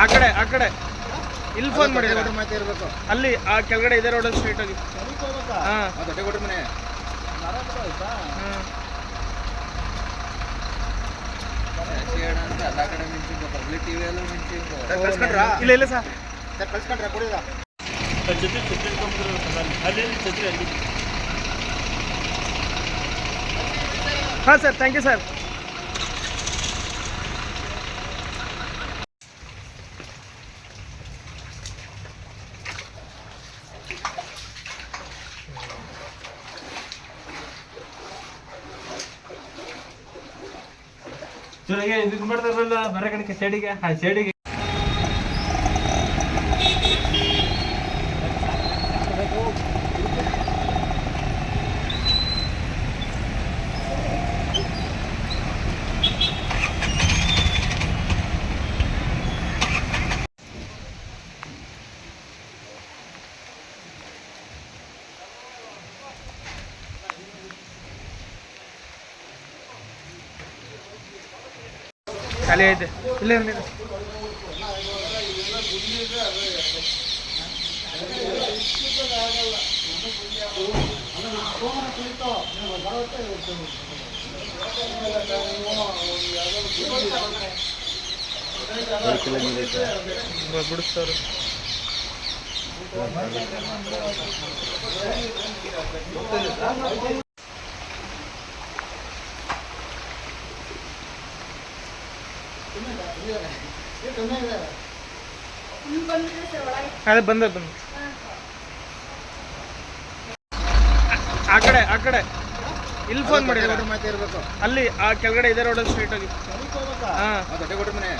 ಆ ಕಡೆ ಆ ಕಡೆ. ಇಲ್ಲಿ ಫೋನ್ ಮಾಡಿ ಮಾಹಿತಿ ಇರಬೇಕು. ಅಲ್ಲಿ ಆ ಕೆಳಗಡೆ ಇದೆ ರೋಡಲ್ಲಿ ಸ್ಟ್ರೈಟ್ ಹೋಗಿ ಹಾಂ. ದೊಡ್ಡ ಮನೆ. ಕಳ್ಸ್ಕೊಂಡ್ರಾ? ಇಲ್ಲ ಇಲ್ಲ ಸರ್. ಸರ್ ಕಳ್ಸ್ಕೊಂಡ್ರಾ? ಕುಡಿದ ಹಾಂ ಸರ್ ಥ್ಯಾಂಕ್ ಯು ಸರ್. ಇದು ಮಾಡ್ತಾರಲ್ಲ ಬರ ಸೈಡಿಗೆ ಆ ಸೈಡಿಗೆ ಖಾಲಿ ಐತೆ ಇಲ್ಲ ಬಿಡಿಸ್ತಾರೆ ಅದೇ ಬಂದ ಬಂದ. ಆ ಕಡೆ ಆ ಕಡೆ. ಇಲ್ಲಿ ಫೋನ್ ಮಾಡಿ ಮಾಹಿತಿ ಇರಬೇಕು. ಅಲ್ಲಿ ಆ ಕೆಳಗಡೆ ಇದೆ ರೋಡಲ್ಲಿ ಸ್ಟ್ರೈಟ್ ಆಗಿ. ಹಾಂ. ದೊಡ್ಡ ಕೊಟ್ಟ ಮನೆ.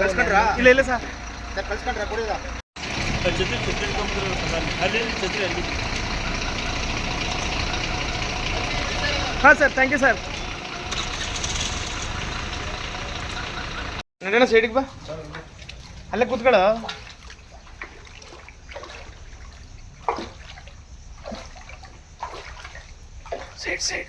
ಕಳ್ಸ್ಕೊಂಡ್ರಾ? ಇಲ್ಲ ಇಲ್ಲ ಸರ್. ಸರ್ ಕಳ್ಸ್ಕೊಂಡ್ರಾ ಕುಡಿದ ಹಾಂ ಸರ್ ಥ್ಯಾಂಕ್ ಯು ಸರ್. ನಡೆಯೋಣ ಸೈಡಿಗೆ ಬಾ. ಅಲ್ಲೇ ಕೂತ್ಕೊಳ್ಳೋ. Side side.